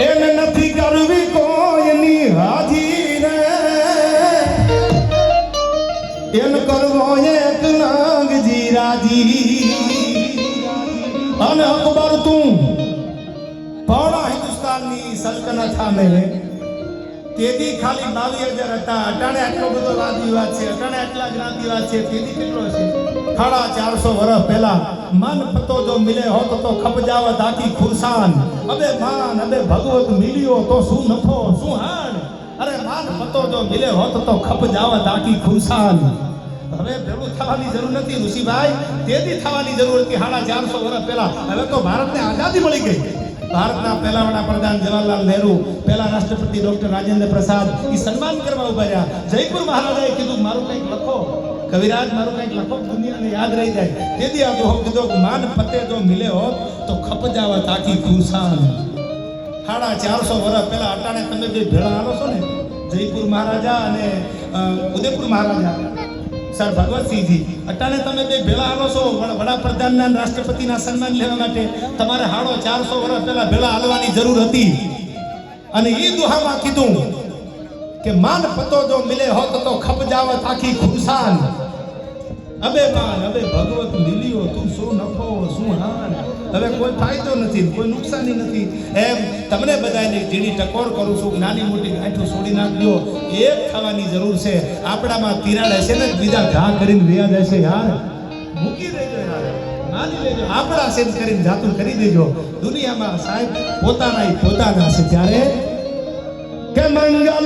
એને નથી કરવી કોઈની હાજી રે. એન કરવો એક નાગજી રાજી. અને અકબર તું પણ હિન્દુસ્તાનની સલ્તનત સામે તેથી ખાલી બાવીસ હજાર હતા. અટાણે આટલો બધો વાદ છે, અટાણે આટલા જ્ઞાન વિવાદ છે. તેથી કેટલો છે? સાડા ચારસો વર્ષ પહેલા મન પતો જો મિલે હોત તો ખપજાવત આખી ખુરસાન અબે માન, અબે ભગવત મિલ્યો તો શું નફો, શું હાન અરે માન પતો જો મિલે હોત તો ખપજાવત આખી ખુરસાન હવે ભેગું થવાની જરૂર નથી ઋષિભાઈ. તેથી થવાની જરૂર હતી. સાડા ચારસો વર્ષ પહેલા. હવે તો ભારતને આઝાદી મળી ગઈ. ભારતના પહેલા વડાપ્રધાન જવાહરલાલ નહેરુ, પહેલા રાષ્ટ્રપતિ ડોક્ટર રાજેન્દ્ર પ્રસાદ, એ સન્માન કરવા ઊભા રહ્યા. જયપુર મહારાજાએ કીધું, મારું કંઈક લખો. કવિરાજ, મારું કંઈક લખો, દુનિયાને યાદ રહી જાય. તેથી આ દોહો કીધો, માન પતે જો મિલે હો, તો ખપ જાવા તાકી ખુરસાન સાડા ચારસો વર્ષ પહેલા અટાણે તમે જે ભેળા આવો છો ને, જયપુર મહારાજા અને ઉદયપુર મહારાજા સર ભગવતસિંહજી અટાણે તમે બે ભેળા હાલો છો વડાપ્રધાનના રાષ્ટ્રપતિના સન્માન લેવા માટે. તમારે હાડો ચારસો વર્ષ પહેલા ભેળા હાલવાની જરૂર હતી. અને એ દુહામાં કીધું કે, માન પતો જો મિલે હોત તો ખપ જાવત આખી ખુરસાન. અબે માન, અબે ભગવત હાન હવે કોઈ ફાયદો નથી, કોઈ નુકસાની નથી. એમ તમને બધાને ઝીણી ટકોર કરું છું, નાની મોટી ગાંઠો છોડી નાખજો. એક થવાની જરૂર છે. આપણામાં તિરાડ હશે ને, બીજા ઘા કરીને વ્યાજ હશે યાર. મૂકી દેજો યાર. આપણા સેમ કરીને જાતું કરી દેજો. દુનિયામાં સાહેબ પોતાના પોતાના છે. ત્યારે કે મંગલ